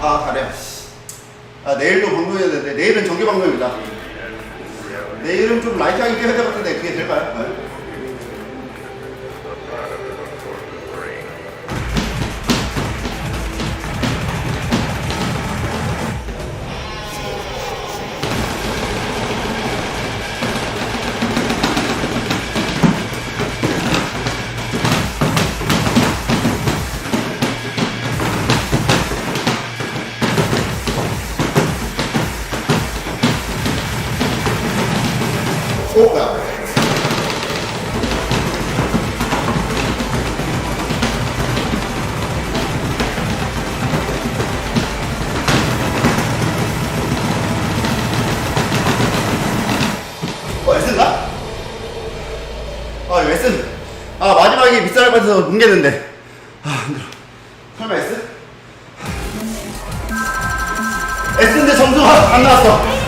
아 다리야. 아 내일도 방송해야 되는데 내일은 정규 방송입니다. 내일은 좀 라이트하게 뛰어야 될 것 같은데 그게 될까요? 네. 오, 뭐야? 어, S인가? 아, 이거 S. 아, 마지막에 밑사람 빠져서 뭉개는데. 아, 힘들어. 설마 S? S인데 점수가 안 나왔어.